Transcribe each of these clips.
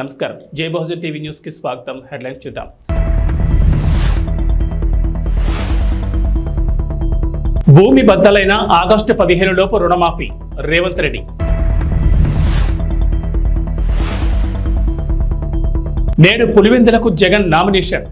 నమస్కారం. జై బహుజన్ టీవీ న్యూస్కి స్వాగతం. హెడ్లైన్స్ చూద్దాం. భూమి బద్దలైన ఆగస్టు పదిహేను లోపు రుణమాఫీ. రేవంత్ రెడ్డి. నేడు పులివెందులకు జగన్ నామినేషన్.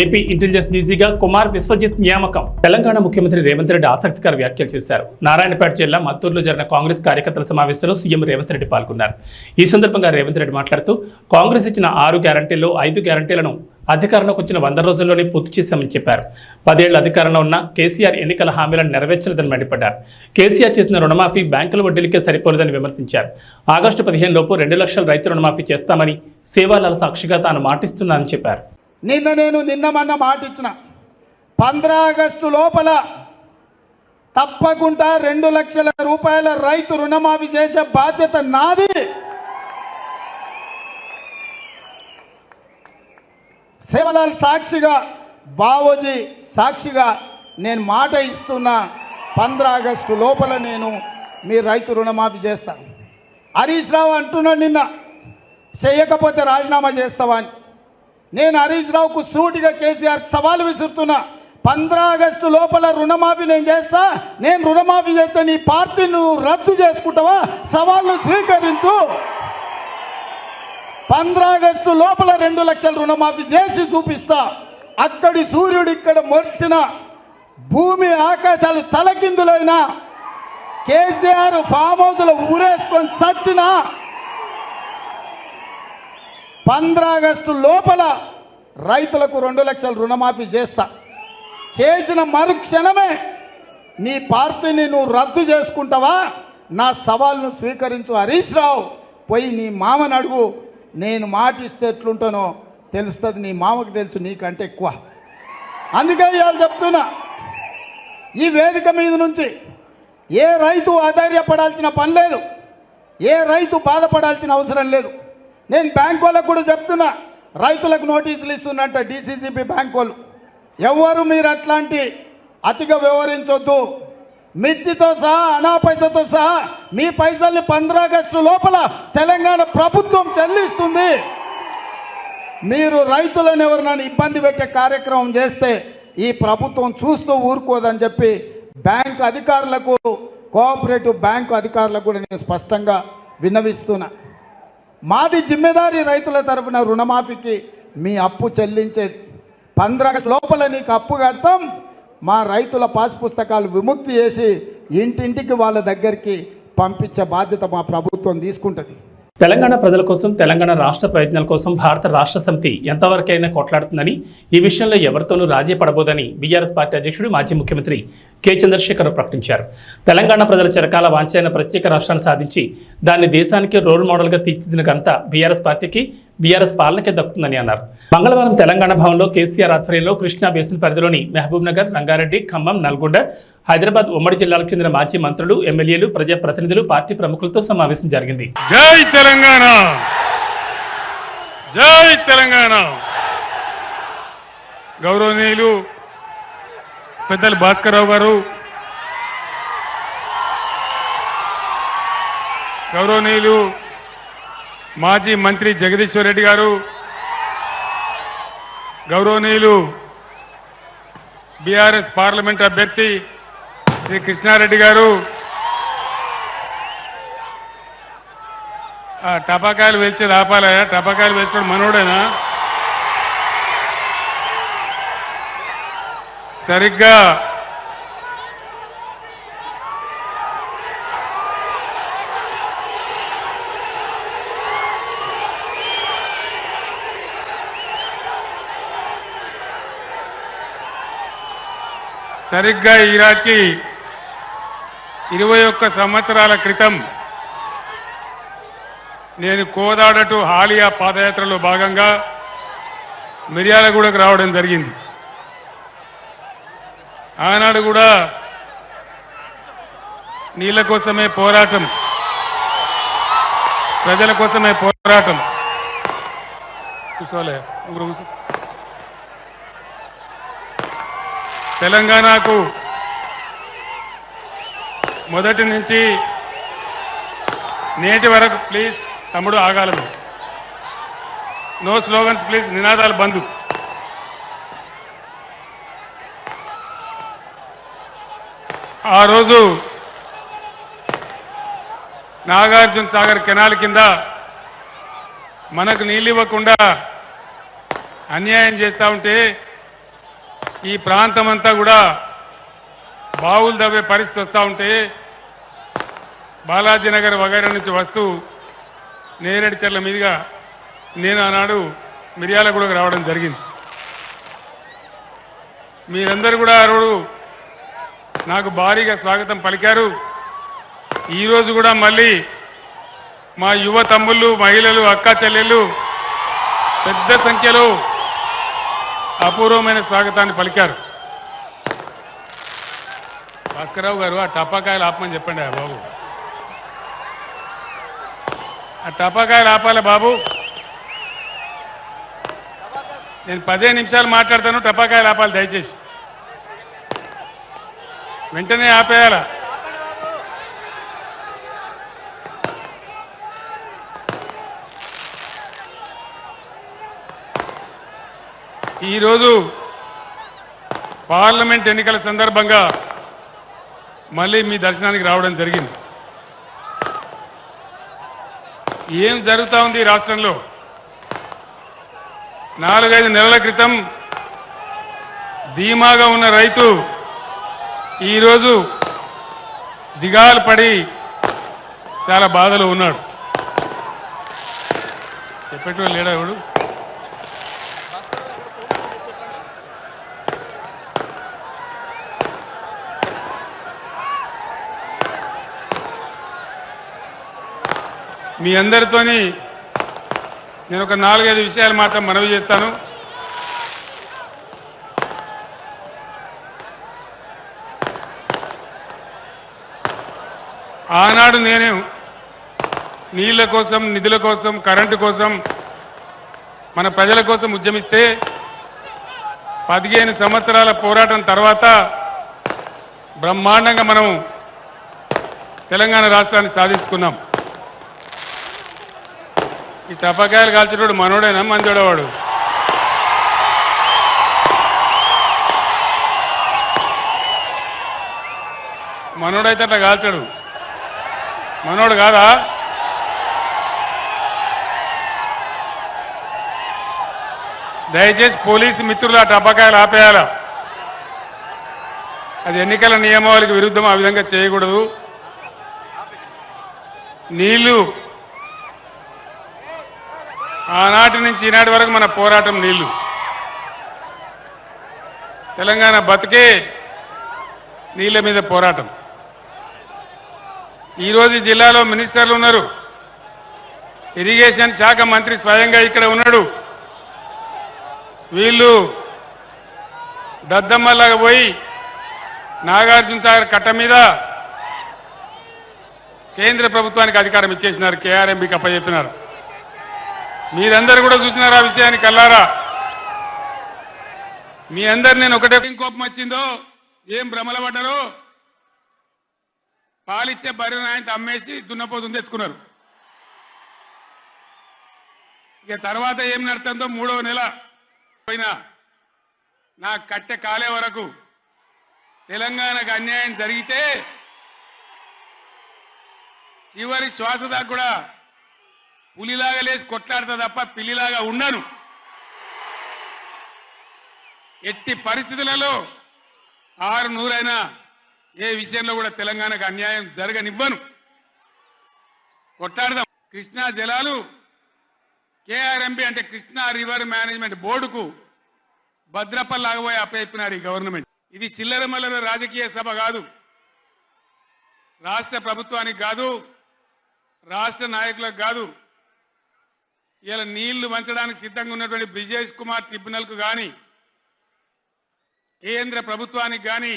ఏపీ ఇంటెలిజెన్స్ డీజీగా కుమార్ విశ్వజిత్ నియామకం. తెలంగాణ ముఖ్యమంత్రి రేవంత్ రెడ్డి ఆసక్తికర వ్యాఖ్యలు చేశారు. నారాయణపేట జిల్లా మత్తూరులో జరిగిన కాంగ్రెస్ కార్యకర్తల సమావేశంలో సీఎం రేవంత్ రెడ్డి పాల్గొన్నారు. ఈ సందర్భంగా రేవంత్ రెడ్డి మాట్లాడుతూ కాంగ్రెస్ ఇచ్చిన ఆరు గ్యారంటీల్లో ఐదు గ్యారంటీలను అధికారంలోకి వచ్చిన వంద రోజుల్లోనే పూర్తి చేశామని చెప్పారు. పదేళ్ళ అధికారంలో ఉన్న కేసీఆర్ ఎన్నికల హామీలను నెరవేర్చలేదని మండిపడ్డారు. కేసీఆర్ చేసిన రుణమాఫీ బ్యాంకుల వడ్డీలకే సరిపోలేదని విమర్శించారు. ఆగస్టు పదిహేను లోపు రెండు లక్షల రైతు రుణమాఫీ చేస్తామని సేవాలాల సాక్షిగా తాను మాటిస్తున్నానని చెప్పారు. నిన్న నేను నిన్న మొన్న మాట ఇచ్చిన పంద్రా ఆగస్టు లోపల తప్పకుండా రెండు లక్షల రూపాయల రైతు రుణమాఫీ చేసే బాధ్యత నాది. సేవలాల్ సాక్షిగా బావోజీ సాక్షిగా నేను మాట ఇస్తున్నా పంద్రా ఆగస్టు లోపల నేను మీ రైతు రుణమాఫీ చేస్తాను హరీష్ రావు అంటున్నాడు నిన్న చేయకపోతే రాజీనామా చేస్తావా అని. నేను హరీష్ రావుకు సూటిగా కేసీఆర్ సవాలు విసురుతున్నా. పంద్రా ఆగస్టు లోపల రుణమాఫీ నేను చేస్తా. నేను రుణమాఫీ చేస్తే నీ పార్టీ నువ్వు రద్దు చేసుకుంటావా? సవాళ్ళు స్వీకరించు. పంద్రా ఆగస్టు లోపల రెండు లక్షల రుణమాఫీ చేసి చూపిస్తా. అక్కడి సూర్యుడు ఇక్కడ మొరిచిన భూమి ఆకాశాలు తలకిందులైనా. కేసీఆర్ ఫామ్ హౌస్లో ఊరేసుకొని సచ్చినా పంద్రా ఆగస్టు లోపల రైతులకు రెండు లక్షల రుణమాఫీ చేస్తా. చేసిన మరుక్షణమే నీ పార్టీని నువ్వు రద్దు చేసుకుంటావా? నా సవాల్ను స్వీకరించు హరీష్ రావు. పోయి నీ మామని అడుగు. నేను మాట ఇస్తే ఎట్లుంటానో తెలుస్తుంది. నీ మామకు తెలుసు నీకంటే ఎక్కువ. అందుకే ఇవాళ చెప్తున్నా. ఈ వేదిక మీద నుంచి ఏ రైతు ఆధైర్యపడాల్సిన పని లేదు. ఏ రైతు బాధపడాల్సిన అవసరం లేదు. నేను బ్యాంక్ వాళ్ళకు కూడా చెప్తున్నా రైతులకు నోటీసులు ఇస్తున్నట్ట డిసిసిబి బ్యాంక్ వాళ్ళు. ఎవరు మీరు అట్లాంటి అతిగా వ్యవహరించొద్దు. మిత్తితో సహా అనా పైసతో సహా మీ పైసల్ని పంద్రాగస్టు లోపల తెలంగాణ ప్రభుత్వం చెల్లిస్తుంది. మీరు రైతులను ఎవరినైనా ఇబ్బంది పెట్టే కార్యక్రమం చేస్తే ఈ ప్రభుత్వం చూస్తూ ఊరుకోదని చెప్పి బ్యాంక్ అధికారులకు కోఆపరేటివ్ బ్యాంకు అధికారులకు కూడా నేను స్పష్టంగా విన్నవిస్తున్నా. మాది జిమ్మెదారి రైతుల తరఫున రుణమాఫీకి మీ అప్పు చెల్లించే పంద్రగ లోపల నీకు అప్పు కడతాం. మా రైతుల పాస్ పుస్తకాలు విముక్తి చేసి ఇంటింటికి వాళ్ళ దగ్గరికి పంపించే బాధ్యత మా ప్రభుత్వం తీసుకుంటుంది. తెలంగాణ ప్రజల కోసం తెలంగాణ రాష్ట్ర ప్రయత్నాల కోసం భారత రాష్ట్ర సమితి ఎంతవరకైనా కొట్లాడుతుందని ఈ విషయంలో ఎవరితోనూ రాజీ పడబోదని బీఆర్ఎస్ పార్టీ అధ్యక్షుడు మాజీ ముఖ్యమంత్రి కె చంద్రశేఖర్ ప్రకటించారు. తెలంగాణ ప్రజల చిరకాల వాంఛైన ప్రత్యేక రాష్ట్రాన్ని సాధించి దాన్ని దేశానికి రోల్ మోడల్గా తీర్చిదిన ఘనత బీఆర్ఎస్ పార్టీకి బీఆర్ఎస్ పాలనకే దక్కుతుందని అన్నారు. మంగళవారం తెలంగాణ భవన్లో కేసీఆర్ ఆధ్వర్యంలో కృష్ణా బేసిన్ పరిధిలోని మహబూబ్ నగర్ రంగారెడ్డి ఖమ్మం నల్గొండ హైదరాబాద్ ఉమ్మడి జిల్లాలకు చెందిన మాజీ మంత్రులు ఎమ్మెల్యేలు ప్రజాప్రతినిధులు పార్టీ ప్రముఖులతో సమావేశం జరిగింది. జై తెలంగాణ! జై తెలంగాణ! గౌరవనీయులు పెద్దలు భాస్కర్రావు గారు గౌరవనీయులు మాజీ మంత్రి జగదీశ్వర్ రెడ్డి గారు గౌరవనీయులు బీఆర్ఎస్ పార్లమెంట్ అభ్యర్థి శ్రీ కృష్ణారెడ్డి గారు టపాకాయలు వేల్చేది ఆపాలయా టపాకాయలు వేసుకోవడం మనోడేనా? సరిగ్గా సరిగ్గా ఈ రాత్రి ఇరవై ఒక్క సంవత్సరాల క్రితం నేను కోదాడటు హాలియా పాదయాత్రలో భాగంగా మిర్యాలగూడకు రావడం జరిగింది. ఆనాడు కూడా నీళ్ళ కోసమే పోరాటం ప్రజల కోసమే పోరాటం. కూర్చోలే ముగ్గురు కూర్చో తెలంగాణకు మొదటి నుంచి నేటి వరకు ప్లీజ్ తమ్ముడు ఆగాలను నో స్లోగన్స్ ప్లీజ్ నినాదాలు బంధు ఆ రోజు నాగార్జున సాగర్ కెనాల్ కింద మనకు నీళ్ళు ఇవ్వకుండా అన్యాయం చేస్తూ ఉంటే ఈ ప్రాంతం అంతా కూడా బావులు దవ్వే పరిస్థితి వస్తూ ఉంటే బాలాజీనగర్ వగైరా నుంచి వస్తూ నేరేడు చెర్ల మీదుగా నేను ఆనాడు మిర్యాలగూడకు రావడం జరిగింది. మీరందరూ కూడా ఆ రోజు నాకు భారీగా స్వాగతం పలికారు. ఈరోజు కూడా మళ్ళీ మా యువ తమ్ముళ్ళు మహిళలు అక్క చెల్లెళ్ళు పెద్ద సంఖ్యలో అపూర్వమైన స్వాగతాన్ని పలికారు. భాస్కరరావు గారు ఆ టపాకాయలు ఆపమని చెప్పండి ఆ బాబు. ఆ టపాకాయలు ఆపాలి బాబు? నేను పదే నిమిషాలు మాట్లాడతాను టపాకాయలు ఆపాలి దయచేసి. వెంటనే ఆపేయాలా? ఈరోజు పార్లమెంట్ ఎన్నికల సందర్భంగా మళ్ళీ మీ దర్శనానికి రావడం జరిగింది. ఏం జరుగుతూ ఉంది ఈ రాష్ట్రంలో? నాలుగైదు నెలల క్రితం ధీమాగా ఉన్న రైతు ఈరోజు దిగాలు పడి చాలా బాధలో ఉన్నాడు. చెప్పేటోళ్ళు లేడా ఎవడు? మీ అందరితోని నేను ఒక నాలుగైదు విషయాలు మాత్రం మనవి చేస్తాను. ఆనాడు నేను నీళ్ళ కోసం నిధుల కోసం కరెంటు కోసం మన ప్రజల కోసం ఉద్యమిస్తే పదిహేను సంవత్సరాల పోరాటం తర్వాత బ్రహ్మాండంగా మనం తెలంగాణ రాష్ట్రాన్ని సాధించుకున్నాం. ఈ తప్పకాయలు కాల్చేటోడు మనోడేనా? మందోడవాడు మనోడైతే అట్లా కాల్చడు. మనోడు కాదా? దయచేసి పోలీసు మిత్రులు ఆ టపాకాయలు ఆపేయాలా. అది ఎన్నికల నియమావళికి విరుద్ధం ఆ విధంగా చేయకూడదు. నీళ్ళు ఆనాటి నుంచి ఈనాటి వరకు మన పోరాటం నీళ్ళు. తెలంగాణ బతికే నీళ్ళ మీద పోరాటం. ఈరోజు జిల్లాలో మినిస్టర్లు ఉన్నారు. ఇరిగేషన్ శాఖ మంత్రి స్వయంగా ఇక్కడ ఉన్నాడు. వీళ్ళు దద్దమ్మలాగా పోయి నాగార్జున సాగర్ కట్ట మీద కేంద్ర ప్రభుత్వానికి అధికారం ఇచ్చేసినారు. కేఆర్ఎంబికి అప్పచెప్పినారు. మీరందరూ కూడా చూసినారు ఆ విషయాన్ని కల్లారా? మీ అందరు నేను ఒకటే కోపం వచ్చిందో? ఏం భ్రమల పడ్డారో? పాలిచ్చే బర్రెను ఆయన అమ్మేసి దున్నపోతుంది తెచ్చుకున్నారు. ఇక తర్వాత ఏం నడుతుందో మూడవ నెల పోయినా నా కట్టె కాలే వరకు తెలంగాణకు అన్యాయం జరిగితే చివరి శ్వాస దాకా కూడా పులిలాగా లేచి కొట్లాడతా తప్ప పిల్లిలాగా ఉండను. ఎట్టి పరిస్థితులలో ఆరు నూరైనా ఏ విషయంలో కూడా తెలంగాణకు అన్యాయం జరగనివ్వను. కొట్లాడదాం. కృష్ణా జలాలు కేఆర్ఎంబి అంటే కృష్ణా రివర్ మేనేజ్మెంట్ బోర్డుకు భద్రపల్లాగబోయి అప్పయిపోయినారు ఈ గవర్నమెంట్. ఇది చిల్లర మల్లర రాజకీయ సభ కాదు. రాష్ట్ర ప్రభుత్వానికి కాదు రాష్ట్ర నాయకులకు కాదు ఇలా నీళ్ళు వంచడానికి సిద్ధంగా ఉన్నటువంటి బ్రిజేష్ కుమార్ ట్రిబ్యునల్కు కానీ కేంద్ర ప్రభుత్వానికి కానీ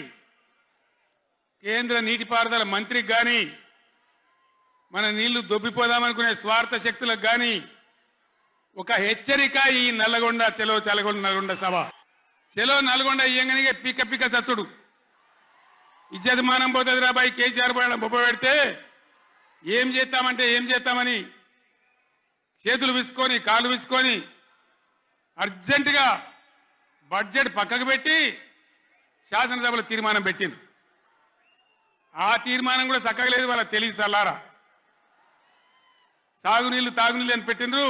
కేంద్ర నీటిపారుదల మంత్రికి కానీ మన నీళ్ళు దొబ్బిపోదామనుకునే స్వార్థ శక్తులకు కానీ ఒక హెచ్చరిక ఈ నల్లగొండ చెలో తెలగొండ నల్గొండ సభ. చెలో నల్గొండ ఇయ్యంగానే పిక్క పిక్క చచ్చుడు ఇజ్జతమానం పోతుంది రాబాయి కేసీఆర్ పోయడం బొబ్బ పెడితే ఏం చేస్తామంటే ఏం చేస్తామని చేతులు విసుకొని కాళ్ళు విసుకొని అర్జెంటుగా బడ్జెట్ పక్కకు పెట్టి శాసనసభలో తీర్మానం పెట్టింది ఆ తీర్మానం కూడా చక్కగా లేదు వాళ్ళ తెలివి సల్లారా. సాగునీళ్ళు తాగునీళ్ళు అని పెట్టినరు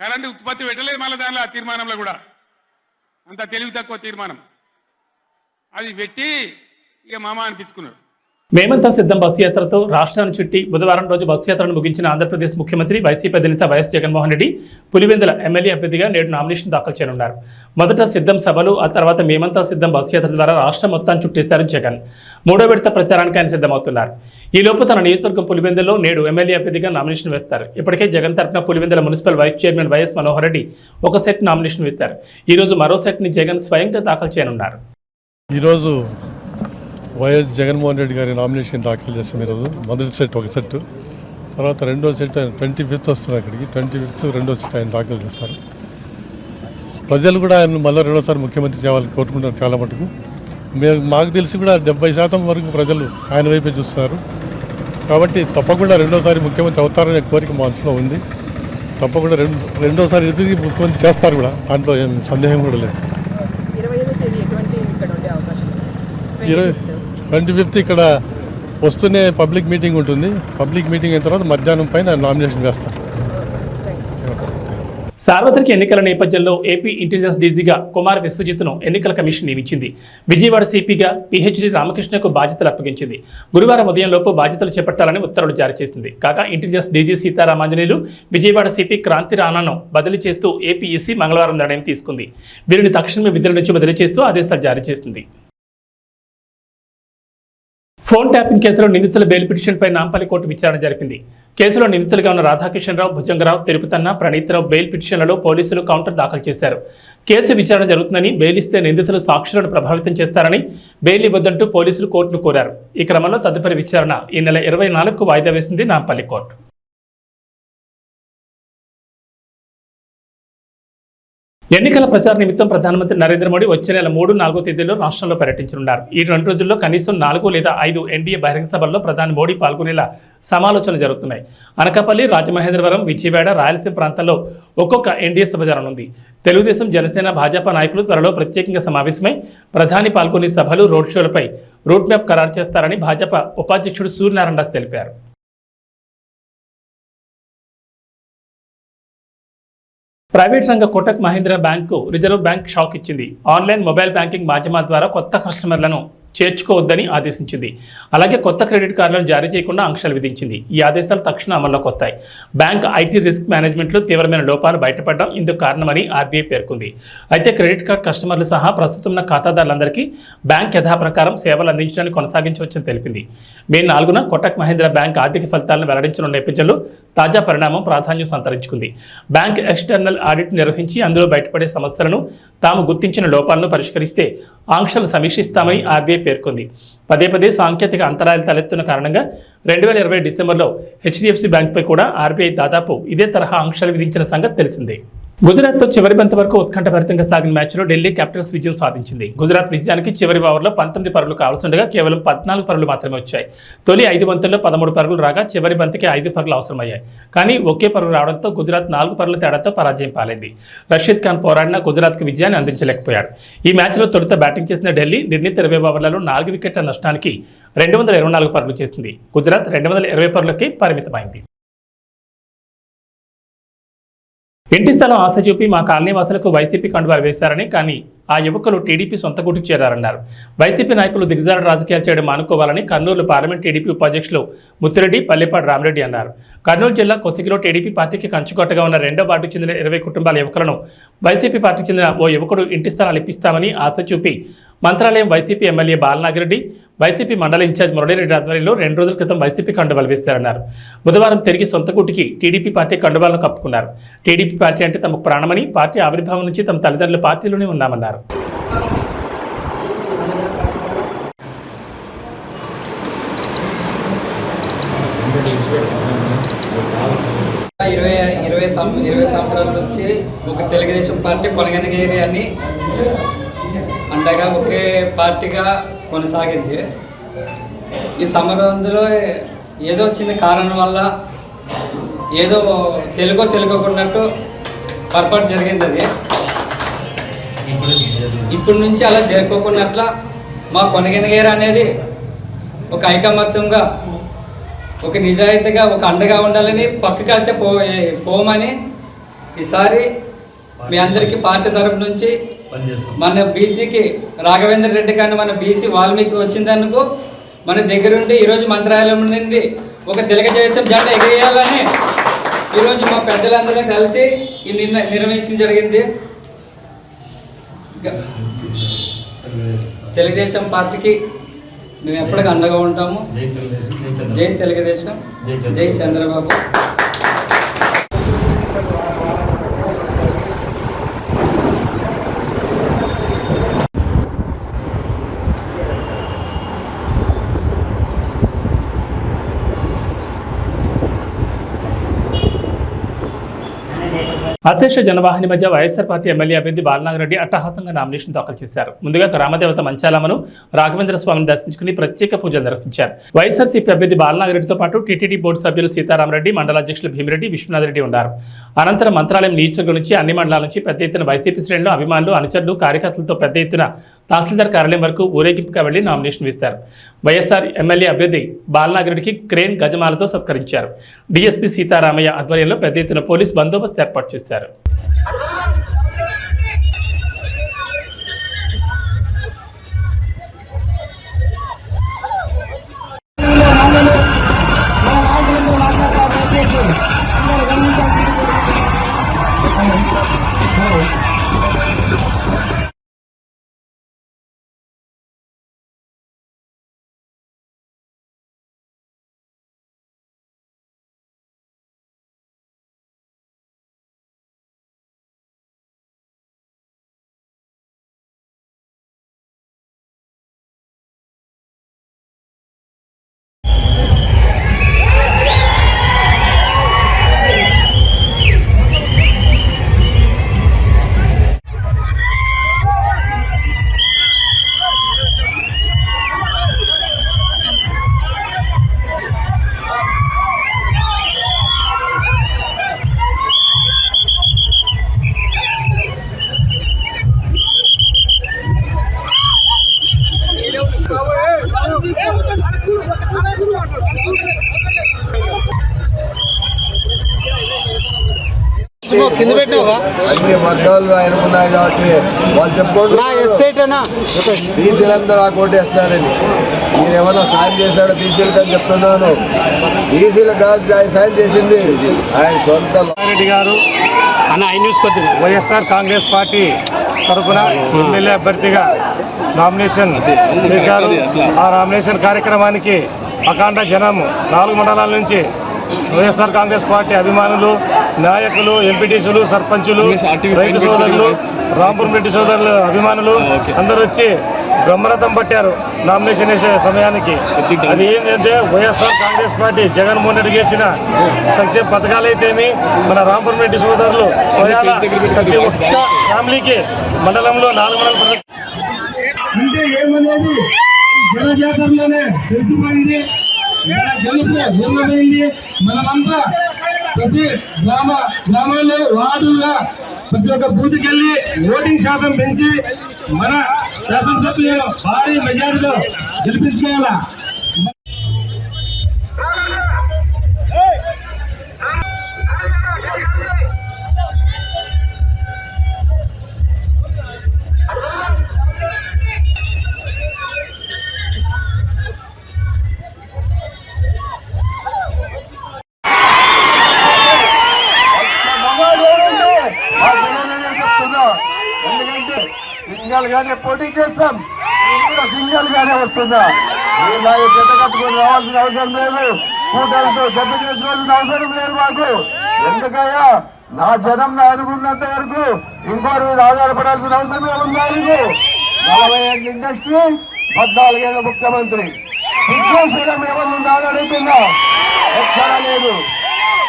కరెంటు ఉత్పత్తి పెట్టలేదు మళ్ళీ దానిలో ఆ తీర్మానంలో కూడా. అంత తెలివి తక్కువ తీర్మానం. అది పెట్టి ఇక మామ అనిపించుకున్నారు. మేమంతా సిద్ధం బస్సు యాత్రతో రాష్ట్రాన్ని చుట్టి బుధవారం రోజు బస్సు యాత్రను ముగించిన ఆంధ్రప్రదేశ్ ముఖ్యమంత్రి వైసీపీ అధినేత వైఎస్ జగన్మోహన్ రెడ్డి పులివెందుల ఎమ్మెల్యే అభ్యర్థిగా నేడు నామినేషన్ దాఖలు చేయనున్నారు. మొదట సిద్ధం సభలు ఆ తర్వాత మేమంతా సిద్ధం బస్సు యాత్ర ద్వారా రాష్ట్రం మొత్తాన్ని చుట్టేశారు జగన్. మూడో విడత ప్రచారానికి ఆయన సిద్ధమవుతున్నారు. ఈ లోపు తన నియోజకవర్గం పులివెందులో నేడు ఎమ్మెల్యే అభ్యర్థిగా నామినేషన్ వేస్తారు. ఇప్పటికే జగన్ తరఫున Pulivendula municipal vice chairman YS Manohar Reddy ఒక సెట్ నామినేషన్ వేస్తారు. ఈరోజు మరో సెట్ని జగన్ స్వయంగా దాఖలు చేయనున్నారు. ఈరోజు వైఎస్ జగన్మోహన్ రెడ్డి గారి నామినేషన్ దాఖలు చేస్తాం ఈరోజు. మొదటి సెట్ ఒక సెట్. తర్వాత రెండో సెట్ ఆయన ట్వంటీ ఫిఫ్త్ వస్తున్నారు అక్కడికి. ట్వంటీ ఫిఫ్త్ రెండో సెట్ ఆయన దాఖలు చేస్తారు. ప్రజలు కూడా ఆయన మళ్ళీ రెండోసారి ముఖ్యమంత్రి చేయాలని కోరుకుంటారు చాలా మటుకు. మేము మాకు తెలిసి కూడా డెబ్బై శాతం వరకు ప్రజలు ఆయన వైపే చూస్తున్నారు. కాబట్టి తప్పకుండా రెండోసారి ముఖ్యమంత్రి అవుతారనే కోరిక మా మనసులో ఉంది. తప్పకుండా రెండు రెండోసారి ఎదురు ముఖ్యమంత్రి చేస్తారు కూడా. దాంట్లో ఏం సందేహం కూడా లేదు. ఇరవై ట్వంటీ ఫిఫ్త్ ఇక్కడ వస్తూనే పబ్లిక్ మీటింగ్ ఉంటుంది. పబ్లిక్ మీటింగ్ అయిన తర్వాత మధ్యాహ్నం పైన నామినేషన్ వేస్తారు. సార్వత్రిక ఎన్నికల నేపథ్యంలో ఏపీ ఇంటెలిజెన్స్ డీజీగా కుమార్ విశ్వజిత్ను ఎన్నికల కమిషన్ నియమించింది. విజయవాడ సిపిగా పిహెచ్డి రామకృష్ణకు బాధ్యతలు అప్పగించింది. గురువారం ఉదయంలోపు బాధ్యతలు చేపట్టాలని ఉత్తర్వులు జారీ చేసింది. కాగా intelligence DG Seetharamanjaneyulu Vijayawada CP Kranthi రాణాను బదిలీ చేస్తూ ఏపీఈసీ మంగళవారం నిర్ణయం తీసుకుంది. వీరిని తక్షణమే విధుల నుంచి బదిలీ చేస్తూ ఆదేశాలు జారీ చేసింది. ఫోన్ ట్యాపింగ్ కేసులో నిందితుల బెయిల్ పిటిషన్పై నాంపల్లి కోర్టు విచారణ జరిపింది. కేసులో నిందితులుగా ఉన్న రాధాకిషన్రావు భుజంగరావు తిరుపతన్న ప్రణీత్రావు బెయిల్ పిటిషన్లలో పోలీసులు కౌంటర్ దాఖలు చేశారు. కేసు విచారణ జరుగుతుందని బెయిల్ ఇస్తే నిందితులు సాక్షులను ప్రభావితం చేస్తారని బెయిల్ ఇవ్వద్దంటూ పోలీసులు కోర్టును కోరారు. ఈ క్రమంలో తదుపరి విచారణ ఈ నెల ఇరవై నాలుగుకు వాయిదా వేసింది నాంపల్లి కోర్టు. ఎన్నికల ప్రచార నిమిత్తం ప్రధానమంత్రి నరేంద్ర మోడీ వచ్చే నెల మూడు నాలుగో తేదీలో రాష్ట్రంలో పర్యటించనున్నారు. ఈ రెండు రోజుల్లో కనీసం నాలుగు లేదా ఐదు ఎన్డీఏ బహిరంగ సభల్లో ప్రధాని మోడీ పాల్గొనేలా సమాలోచనలు జరుగుతున్నాయి. అనకాపల్లి రాజమహేంద్రవరం విజయవాడ రాయలసీమ ప్రాంతాల్లో ఒక్కొక్క ఎన్డీఏ సభ జరగనుంది. తెలుగుదేశం జనసేన భాజపా నాయకులు త్వరలో ప్రత్యేకంగా సమావేశమై ప్రధాని పాల్గొనే సభలు రోడ్ షోలపై రూట్ మ్యాప్ ఖరారు చేస్తారని భాజపా ఉపాధ్యక్షుడు సూర్యనారాయణ దాస్ తెలిపారు. ప్రైవేట్ రంగ Kotak Mahindra bank reserve bank shock ఇచ్చింది. ఆన్లైన్ మొబైల్ బ్యాంకింగ్ మాధ్యమాల ద్వారా కొత్త కస్టమర్లను చేర్చుకోవద్దని ఆదేశించింది. అలాగే కొత్త క్రెడిట్ కార్డులను జారీ చేయకుండా ఆంక్షలు విధించింది. ఈ ఆదేశాలు తక్షణ అమల్లోకి వస్తాయి. బ్యాంక్ ఐటీ రిస్క్ మేనేజ్మెంట్లో తీవ్రమైన లోపాలు బయటపడడం ఇందుకు కారణమని ఆర్బీఐ పేర్కొంది. అయితే క్రెడిట్ కార్డ్ కస్టమర్లు సహా ప్రస్తుతం ఉన్న ఖాతాదారులందరికీ బ్యాంక్ యథాప్రకారం సేవలు అందించడానికి కొనసాగించవచ్చని తెలిపింది. మే నాలుగున కొటక్ మహేంద్ర బ్యాంక్ ఆర్థిక ఫలితాలను వెల్లడించనున్న నేపథ్యంలో తాజా పరిణామం ప్రాధాన్యం సంతరించుకుంది. బ్యాంక్ ఎక్స్టర్నల్ ఆడిట్ నిర్వహించి అందులో బయటపడే సమస్యలను తాము గుర్తించిన లోపాలను పరిష్కరిస్తే ఆంక్షలు సమీక్షిస్తామని ఆర్బీఐ పేర్కొంది. పదే పదే సాంకేతిక అంతరాయాలు తలెత్తున్న కారణంగా రెండు వేల ఇరవై డిసెంబర్లో హెచ్డిఎఫ్సి బ్యాంక్పై కూడా ఆర్బీఐ దాదాపు ఇదే తరహా ఆంక్షలు విధించిన సంగతి తెలిసిందే. గుజరాత్తో చివరి బంతి వరకు ఉత్కంఠభరితంగా సాగిన మ్యాచ్లో ఢిల్లీ క్యాపిటల్స్ విజయం సాధించింది. గుజరాత్ విజయానికి చివరి ఓవర్లో పంతొమ్మిది పరుగులు కావాల్సిండగా కేవలం పద్నాలుగు పరుగులు మాత్రమే వచ్చాయి. తొలి ఐదు బంతుల్లో పదమూడు పరుగులు రాగా చివరి బంతికి ఐదు పరుగులు అవసరమయ్యాయి. కానీ ఒకే పరుగు రావడంతో గుజరాత్ నాలుగు పరుగుల తేడాతో పరాజయం పాలైంది. రషీద్ ఖాన్ పోరాడిన గుజరాత్కి విజయాన్ని అందించలేకపోయాడు. ఈ మ్యాచ్లో తొలుత బ్యాటింగ్ చేసిన ఢిల్లీ నిర్ణీత ఇరవై ఓవర్లలో నాలుగు వికెట్ల నష్టానికి రెండు వందల ఇరవై నాలుగు పరుగులు చేసింది. గుజరాత్ రెండు వందల ఇరవై పరుగులకి పరిమితమైంది. ఇంటి స్థలం ఆశ చూపి మా కాలనీ వాసులకు వైసీపీ కండువారు వేశారని కానీ ఆ యువకులు టీడీపీ సొంత గుట్టుకు చేరారన్నారు. వైసీపీ నాయకులు దిగజారు రాజకీయాలు చేయడం మానుకోవాలని కర్నూలు పార్లమెంట్ టీడీపీ ఉపాధ్యక్షులు ముత్తిరెడ్డి పల్లెపాటి రామిరెడ్డి అన్నారు. కర్నూలు జిల్లా కొసిగిలో టీడీపీ పార్టీకి కంచుకొట్టగా ఉన్న రెండో వార్డుకు చెందిన ఇరవై కుటుంబాల యువకులను వైసీపీ పార్టీకి చెందిన ఓ యువకుడు ఇంటి స్థలాలు ఇప్పిస్తామని ఆశ చూపి Mantralayam YCP MLA Balanagireddy YCP మండల ఇన్ఛార్జ్ మురళీరెడ్డి ఆధ్వర్యంలో రెండు రోజుల క్రితం వైసీపీ కండువాలు వేశారన్నారు. బుధవారం తిరిగి సొంత గుటికి టీడీపీ పార్టీ కండువాలను కప్పుకున్నారు. టీడీపీ పార్టీ అంటే తమకు ప్రాణమని పార్టీ ఆవిర్భావం నుంచి తమ తల్లిదండ్రుల పార్టీలోనే ఉన్నామన్నారు. ఇరవై ఇరవై ఇరవై సంవత్సరాల నుంచి ఒక తెలుగుదేశం పార్టీ కొనగనగిరి అని అండగా ఒకే పార్టీగా కొనసాగింది. ఈ సమరంలో ఏదో చిన్న కారణం వల్ల ఏదో తెలుగో తెలుగుకున్నట్టు పొరపాటు జరిగింది అది. ఇప్పటి నుంచి అలా జరుపుకున్నట్ల మా కొనగినగేర అనేది ఒక ఐకమత్యంగా ఒక నిజాయితీగా ఒక అండగా ఉండాలని పక్కకి అయితే పో పోమని ఈసారి మీ అందరికీ పార్టీ తరపు నుంచి మన బీసీకి రాఘవేంద్ర రెడ్డి కానీ మన బీసీ వాల్మీకి వచ్చిందనుకో మన దగ్గరుండి ఈరోజు మంత్రాలయం నుండి ఒక తెలుగుదేశం జెండా ఎగరేయాలని ఈరోజు మా పెద్దలందరూ కలిసి ఈ నిర్ణ నిర్వహించడం జరిగింది. తెలుగుదేశం పార్టీకి మేము ఎప్పటికీ అండగా ఉంటాము. జై తెలుగుదేశం జై చంద్రబాబు. అశేష జనవాహిని మధ్య వైఎస్ఆర్ పార్టీ ఎమ్మెల్యే అభ్యర్థి బాలనాగరెడ్డి అట్టహాసంగా నామినేషన్ దాఖలు చేశారు. ముందుగా గ్రామదేవత మంచాలమ్మను రాఘవేంద్ర స్వామిని దర్శించుకుని ప్రత్యేక పూజలు నిర్వహించారు. వైఎస్ఆర్సీపీ అభ్యర్థి బాలనాగరెడ్డితో పాటు టీటీడీ బోర్డు సభ్యులు సీతారామరెడ్డి మండల అధ్యక్షులు భీమిరెడ్డి విశ్వనాథ్ రెడ్డి ఉన్నారు. అనంతరం మంత్రాలయం నియోజకవర్గం నుంచి అన్ని మండలాల నుంచి పెద్ద ఎత్తున వైసీపీ శ్రేణులు అభిమానులు అనుచరులు కార్యకర్తలతో పెద్ద ఎత్తున తహసీల్దార్ కార్యాలయం వరకు ఊరేగింపుగా వెళ్ళి నామినేషన్ ఇస్తారు వైఎస్ఆర్ ఎమ్మెల్యే అభ్యర్థి బాలనాగరెడ్డికి క్రేన్ గజమాలతో సత్కరించారు. డీఎస్పీ సీతారామయ్య ఆధ్వర్యంలో పెద్ద ఎత్తున పోలీస్ బందోబస్తు ఏర్పాటు చేశారు. చేశారు కింద పెట్టినావా? అన్ని వర్గాలు ఆయనకున్నాయి కాబట్టి వాళ్ళు చెప్పుకోండి నా ఎస్టేట్ అన్నా బీసీలందరూ ఆ కోటి వేస్తారని. మీరు ఏమన్నా సాయం చేశాడో బీసీలకు అని చెప్తున్నాను. బీసీలకు కాదు ఆయన సాయం చేసింది ఆయన సొంత రెడ్డి గారు అన్న I news YSR Congress party తరఫున ఎమ్మెల్యే అభ్యర్థిగా నామినేషన్ చేశారు ఆ నామినేషన్ కార్యక్రమానికి అఖండ జనం నాలుగు మండలాల నుంచి వైఎస్ఆర్ కాంగ్రెస్ పార్టీ అభిమానులు నాయకులు ఎంపీటీసీలు సర్పంచులు రైతు సోదరులు రాంపురం రెడ్డి సోదరులు అభిమానులు అందరూ వచ్చి బ్రహ్మరథం పట్టారు నామినేషన్ వేసే సమయానికి. అది ఏంటంటే YSR Congress party Jaganmohan Reddy చేసిన సంక్షేమ పథకాలైతేమి మన రాంపురం రెడ్డి సోదరులు స్వయాన ప్రతి ఒక్క ఫ్యామిలీకి మండలంలో నాలుగు మండల ప్రజలు అంటే ఏమనేది? జనజాతరలోనే తెలిసిపోయింది. మనమంతా ప్రతి గ్రామ గ్రామాల్లో వార్డుల్లో ప్రతి ఒక్క బూత్కి వెళ్ళి ఓటింగ్ శాతం పెంచి మన శాసనసభ్యులను భారీ మెజారిటీలో గెలిపించుకోవాలా? కూటమితో చెత్త చేసుకోవాల్సిన అవసరం లేదు మాకు. ఎందుకయ్యా? నా జనం నా అనుకున్నంత వరకు ఇంకోరి మీద ఆధారపడాల్సిన అవసరం ఉంది ఆయనకు నలభై ఏళ్ళ ఇండస్ట్రీ పద్నాలుగేళ్ళ ముఖ్యమంత్రి. సిద్ధేశ్వరం ఏమన్నా అడుగుతున్నా. ఎక్కడా లేదు.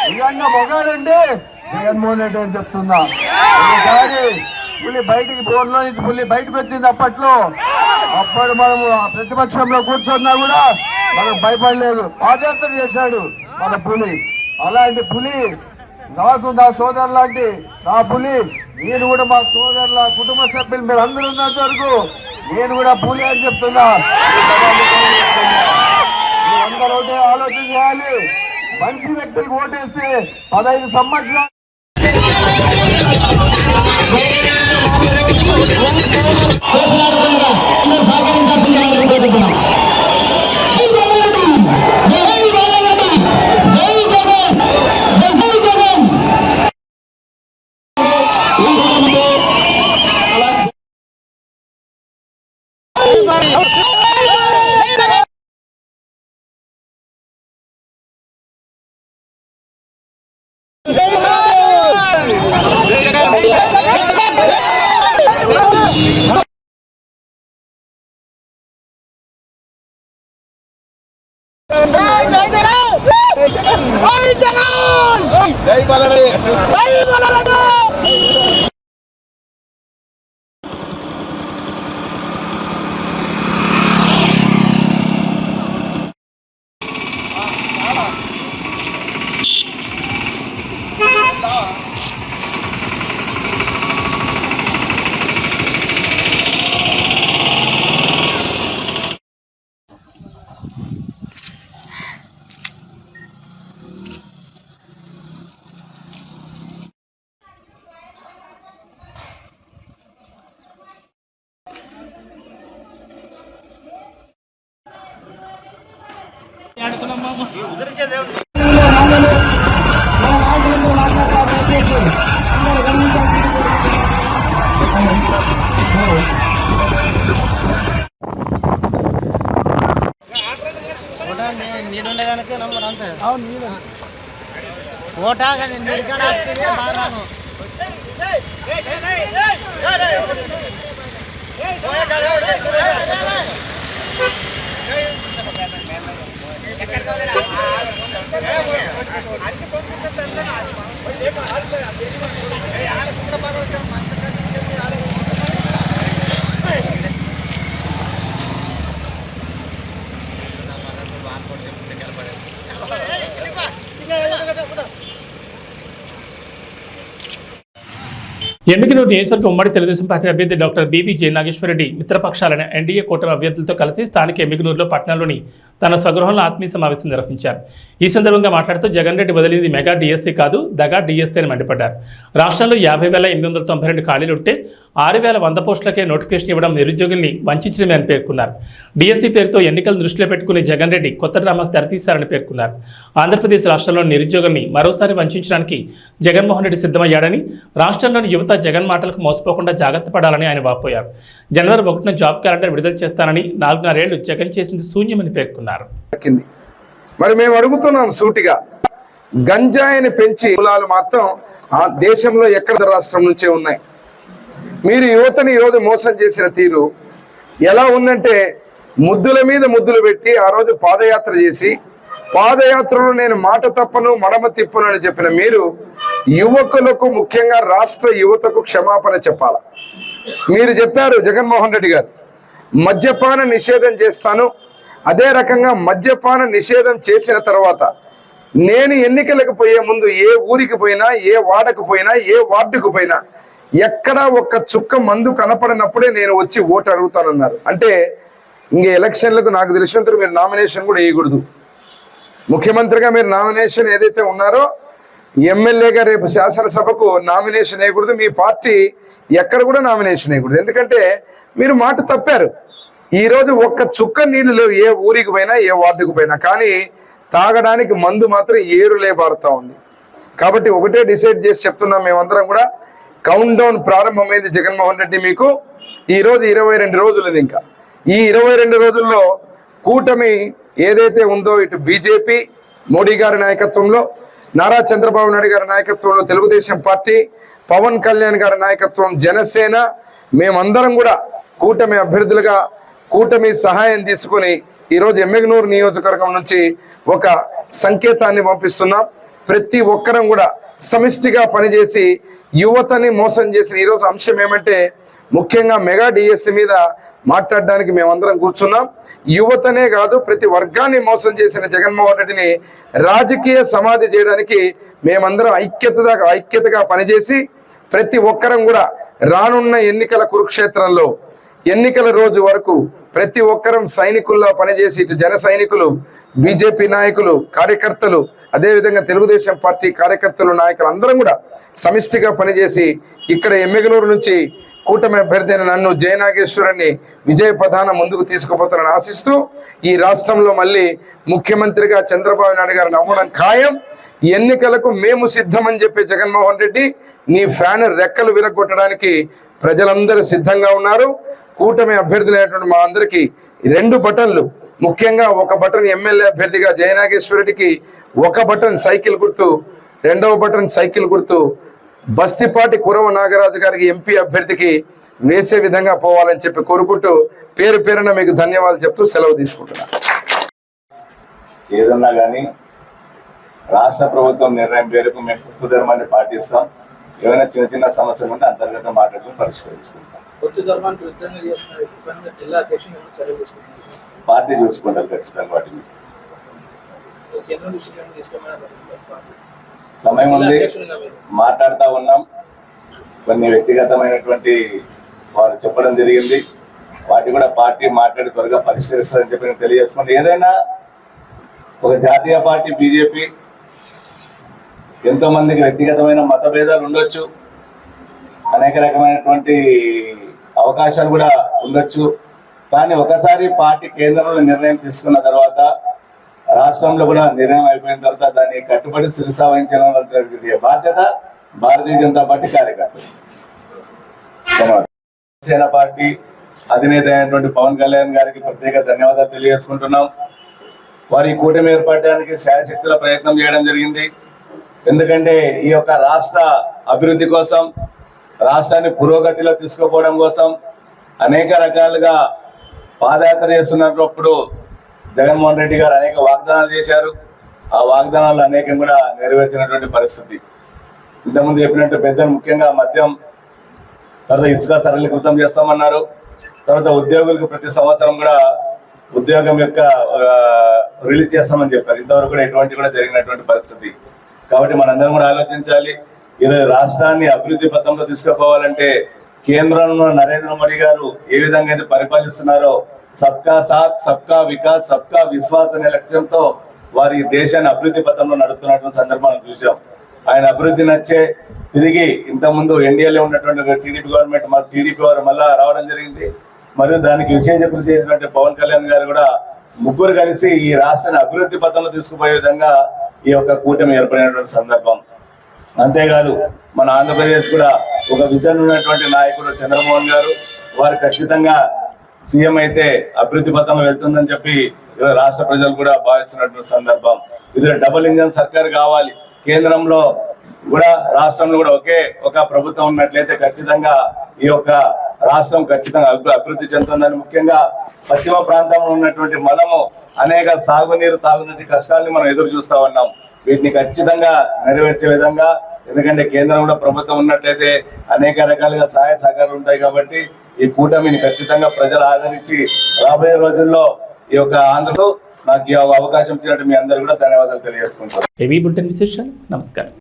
నిజంగా మొగాడంటే జగన్మోహన్ రెడ్డి అని చెప్తున్నా. ఒకసారి పులి బయటికి ఫోన్లో నుంచి పులి బయటకు వచ్చింది అప్పట్లో. అప్పుడు మనము ప్రతిపక్షంలో కూర్చున్నా కూడా మనకు భయపడలేదు. పాదయాత్ర చేశాడు మన పులి. అలాంటి పులి నాకు నా సోదరు లాంటి నా పులి నేను కూడా మా సోదరుల కుటుంబ సభ్యులు మీరు అందరూ ఉన్నంత వరకు నేను కూడా పులి అని చెప్తున్నా. అందరూ ఒకటే ఆలోచన చేయాలి. మంచి వ్యక్తులకు ఓటేస్తే పదహైదు సంవత్సరాలు నీడుండేదానికి నమ్మరు అంతే అవును నీళ్ళు ఓటా కానీ నిర్గణ బాగాను Hey, hey, hey, hey, hey, hey, hey, hey, hey, hey, hey, hey, hey, అది పంపిస్తే ఎమ్మికనూరు నియోజకవర్గ ఉమ్మడి తెలుగుదేశం పార్టీ అభ్యర్థి doctor B V J Nageswara Reddy మిత్రపక్షాలైన NDA కూటమి అభ్యర్థులతో కలిసి స్థానిక ఎమ్మికనూరులో పట్టణంలోని తన స్వగృహంలో ఆత్మీయ సమావేశం నిర్వహించారు. ఈ సందర్భంగా మాట్లాడుతూ జగన్ రెడ్డి వదిలింది మెగా డిఎస్సీ కాదు దగా డిఎస్సీ అని మండిపడ్డారు. రాష్ట్రంలో యాభై వేల ఎనిమిది వందల తొంభై రెండు ఖాళీలు ఉంటే ఆరు వేల వంద పోస్టులకే నోటిఫికేషన్ ఇవ్వడం నిరుద్యోగుల్ని వంచడమే అని పేర్కొన్నారు. డిఎస్సీ పేరుతో ఎన్నికలు దృష్టిలో పెట్టుకుని జగన్ రెడ్డి కొత్త డ్రామాకు తెరతీశారని పేర్కొన్నారు. ఆంధ్రప్రదేశ్ రాష్ట్రంలోని నిరుద్యోగుల్ని మరోసారి వంచడానికి జగన్మోహన్ రెడ్డి సిద్ధమయ్యాడని రాష్ట్రంలోని యువత జగన్ మాటలకు మోసపోకుండా జాగ్రత్త పడాలని ఆయన వాపోయారు. జనవరి ఒకటిన జాబ్ క్యాలెండర్ విడుదల చేస్తానని నాలుగున్నరేళ్ళు జగన్ చేసింది శూన్యమని పేర్కొన్నారు. మరి మేము అడుగుతున్నాం సూటిగా గంజాయిని పెంచి కులాలు మాత్రం ఆ దేశంలో ఎక్కడ రాష్ట్రం నుంచే ఉన్నాయి? మీరు యువతని ఈరోజు మోసం చేసిన తీరు ఎలా ఉందంటే ముద్దుల మీద ముద్దులు పెట్టి ఆ రోజు పాదయాత్ర చేసి పాదయాత్రలో నేను మాట తప్పను మడమ తిప్పను అని చెప్పిన మీరు యువకులకు ముఖ్యంగా రాష్ట్ర యువతకు క్షమాపణ చెప్పాల. మీరు చెప్పారు జగన్మోహన్ రెడ్డి గారు మద్యపాన నిషేధం చేస్తాను అదే రకంగా మద్యపాన నిషేధం చేసిన తర్వాత నేను ఎన్నికలకు పోయే ముందు ఏ ఊరికి పోయినా ఏ వాడకు పోయినా ఏ వార్డుకు పోయినా ఎక్కడ ఒక్క చుక్క మందు కనపడినప్పుడే నేను వచ్చి ఓటు అడుగుతానన్నారు. అంటే ఇంక ఎలక్షన్లకు నాకు తెలిసినంత మీరు నామినేషన్ కూడా వేయకూడదు. ముఖ్యమంత్రిగా మీరు నామినేషన్ ఏదైతే ఉన్నారో ఎమ్మెల్యేగా రేపు శాసనసభకు నామినేషన్ వేయకూడదు. మీ పార్టీ ఎక్కడ కూడా నామినేషన్ వేయకూడదు. ఎందుకంటే మీరు మాట తప్పారు. ఈరోజు ఒక్క చుక్క నీళ్ళు లేవు. ఏ ఊరికి పోయినా ఏ వార్డుకు పోయినా. కానీ తాగడానికి మందు మాత్రం ఏరులే పారుతా ఉంది. కాబట్టి ఒకటే డిసైడ్ చేసి చెప్తున్నాం మేమందరం కూడా. కౌంట్ డౌన్ ప్రారంభమైంది జగన్మోహన్ రెడ్డి మీకు. ఈరోజు ఇరవై రెండు రోజులు ఇంకా. ఈ ఇరవై రెండు రోజుల్లో కూటమి ఏదైతే ఉందో ఇటు బీజేపీ మోడీ గారి నాయకత్వంలో నారా చంద్రబాబు నాయుడు గారి నాయకత్వంలో తెలుగుదేశం పార్టీ పవన్ కళ్యాణ్ గారి నాయకత్వం జనసేన మేమందరం కూడా కూటమి అభ్యర్థులుగా కూటమి సహాయం తీసుకుని ఈరోజు ఎమ్మెగనూరు నియోజకవర్గం నుంచి ఒక సంకేతాన్ని పంపిస్తున్నాం. ప్రతి ఒక్కరం కూడా సమిష్టిగా పనిచేసి యువతని మోసం చేసిన ఈరోజు అంశం ఏమంటే ముఖ్యంగా మెగా డిఎస్సి మీద మాట్లాడడానికి మేమందరం కూర్చున్నాం. యువతనే కాదు ప్రతి వర్గాన్ని మోసం చేసిన జగన్మోహన్ రెడ్డిని రాజకీయ సమాధి చేయడానికి మేమందరం ఐక్యతగా ఐక్యతగా పనిచేసి ప్రతి ఒక్కరం కూడా రానున్న ఎన్నికల కురుక్షేత్రంలో ఎన్నికల రోజు వరకు ప్రతి ఒక్కరం సైనికుల్లా పనిచేసి ఇటు జన సైనికులు బీజేపీ నాయకులు కార్యకర్తలు అదేవిధంగా తెలుగుదేశం పార్టీ కార్యకర్తలు నాయకులు అందరం కూడా సమిష్టిగా పనిచేసి ఇక్కడ ఎమ్మెగలూరు నుంచి కూటమి అభ్యర్థి అయిన నన్ను జయనాగేశ్వరుని విజయ ప్రధానం ముందుకు తీసుకుపోతానని ఆశిస్తూ ఈ రాష్ట్రంలో మళ్ళీ ముఖ్యమంత్రిగా చంద్రబాబు నాయుడు గారిని అవ్వడం ఖాయం. ఎన్నికలకు మేము సిద్ధమని చెప్పే జగన్మోహన్ రెడ్డి నీ ఫ్యాన్ రెక్కలు విరగొట్టడానికి ప్రజలందరూ సిద్ధంగా ఉన్నారు. కూటమి అభ్యర్థులైనటువంటి మా అందరికీ రెండు బటన్లు. ముఖ్యంగా ఒక బటన్ ఎమ్మెల్యే అభ్యర్థిగా జయనాగేశ్వరుడికి ఒక బటన్ సైకిల్ గుర్తు రెండవ బటన్ సైకిల్ గుర్తు బస్తిపాటి కురవ నాగరాజు గారికి ఎంపీ అభ్యర్థికి వేసే విధంగా పోవాలని చెప్పి కోరుకుంటూ పేరు పేరున మీకు ధన్యవాదాలు చెప్తూ సెలవు తీసుకుంటున్నాను ఏదన్నా కానీ రాష్ట్ర ప్రభుత్వం నిర్ణయం పేరుకు మేము గుర్తు ధర్మాన్ని పాటిస్తాం. ఏమైనా చిన్న చిన్న సమస్యలు ఉంటే అంతర్గత మాట్లాడుకుని పరిష్కరించుకుంటాం. పార్టీ చూసుకుంటారు ఖచ్చితంగా వాటిని. సమయం ఉంది. మాట్లాడుతూ ఉన్నాం. కొన్ని వ్యక్తిగతమైనటువంటి వారు చెప్పడం జరిగింది. వాటి కూడా పార్టీ మాట్లాడి త్వరగా పరిష్కరిస్తారని చెప్పి నేను తెలియజేసుకుంటే. ఏదైనా ఒక జాతీయ పార్టీ బీజేపీ ఎంతో మందికి వ్యక్తిగతమైన మత భేదాలు ఉండొచ్చు. అనేక రకమైనటువంటి అవకాశాలు కూడా ఉండొచ్చు. కానీ ఒకసారి పార్టీ కేంద్రంలో నిర్ణయం తీసుకున్న తర్వాత రాష్ట్రంలో కూడా నిర్ణయం అయిపోయిన తర్వాత దాన్ని కట్టుబడి శిరసా వహించిన బాధ్యత భారతీయ జనతా పార్టీ కార్యకర్తలు. సేన పార్టీ అధినేత అయినటువంటి పవన్ కళ్యాణ్ గారికి ప్రత్యేక ధన్యవాదాలు తెలియజేసుకుంటున్నాం. వారి కూటమి ఏర్పడడానికి శాయశక్తుల ప్రయత్నం చేయడం జరిగింది. ఎందుకంటే ఈ యొక్క రాష్ట్ర అభివృద్ధి కోసం రాష్ట్రాన్ని పురోగతిలో తీసుకుపోవడం కోసం అనేక రకాలుగా పాదయాత్ర చేస్తున్నప్పుడు జగన్మోహన్ రెడ్డి గారు అనేక వాగ్దానాలు చేశారు. ఆ వాగ్దానాలు అనేకం కూడా నెరవేర్చినటువంటి పరిస్థితి. ఇంతకుముందు చెప్పినట్టు పెద్దలు ముఖ్యంగా మద్యం తర్వాత ఇసుక సరళీకృతం చేస్తామన్నారు. తర్వాత ఉద్యోగులకు ప్రతి సంవత్సరం కూడా ఉద్యోగం యొక్క రిలీజ్ చేస్తామని చెప్పారు. ఇంతవరకు కూడా ఎటువంటి కూడా జరిగినటువంటి పరిస్థితి. కాబట్టి మనందరం కూడా ఆలోచించాలి. ఈరోజు రాష్ట్రాన్ని అభివృద్ధి పథంలో తీసుకుపోవాలంటే కేంద్రంలో నరేంద్ర మోడీ గారు ఏ విధంగా అయితే పరిపాలిస్తున్నారో సబ్కా సాత్ సబ్కా వికాస్ సబ్కా విశ్వాస్ అనే లక్ష్యంతో వారి దేశాన్ని అభివృద్ధి పథంలో నడుపుతున్నటువంటి సందర్భాన్ని చూసాం ఆయన అభివృద్ధి నచ్చే తిరిగి ఇంతకుముందు ఎన్డీఏలో ఉన్నటువంటి టీడీపీ గవర్నమెంట్ టీడీపీ వారు మళ్ళా రావడం జరిగింది. మరియు దానికి విశేష కృషి చేసినట్టు పవన్ కళ్యాణ్ గారు కూడా ముగ్గురు కలిసి ఈ రాష్ట్రాన్ని అభివృద్ధి పథంలో తీసుకుపోయే విధంగా ఈ యొక్క కూటమి ఏర్పడినటువంటి సందర్భం. అంతేకాదు మన ఆంధ్రప్రదేశ్ కూడా ఒక విజన్ ఉన్నటువంటి నాయకుడు చంద్రమోహన్ గారు వారు ఖచ్చితంగా సీఎం అయితే అభివృద్ధి పథంలో వెళ్తుందని చెప్పి రాష్ట్ర ప్రజలు కూడా భావిస్తున్నటువంటి సందర్భం. ఇది డబుల్ ఇంజన్ సర్కార్ కావాలి. కేంద్రంలో కూడా రాష్ట్రంలో కూడా ఒకే ఒక ప్రభుత్వం ఉన్నట్లయితే ఖచ్చితంగా ఈ యొక్క రాష్ట్రం ఖచ్చితంగా అభి- అభివృద్ధి చెందుతుందని ముఖ్యంగా పశ్చిమ ప్రాంతంలో ఉన్నటువంటి మనము అనేక సాగునీరు తాగునీటి కష్టాలని మనం ఎదురు చూస్తా ఉన్నాం. వీటిని ఖచ్చితంగా నెరవేర్చే విధంగా ఎందుకంటే కేంద్రం కూడా ప్రభుత్వం ఉన్నట్లయితే అనేక రకాలుగా సహాయ సహకారాలు ఉంటాయి కాబట్టి ఈ కూటమిని ఖచ్చితంగా ప్రజలు ఆదరించి రాబోయే రోజుల్లో ఈ యొక్క ఆంధ్రలో నాకు ఈ అవకాశం ఇచ్చినట్టు మీ అందరూ కూడా ధన్యవాదాలు తెలియజేసుకుంటాను నమస్కారం.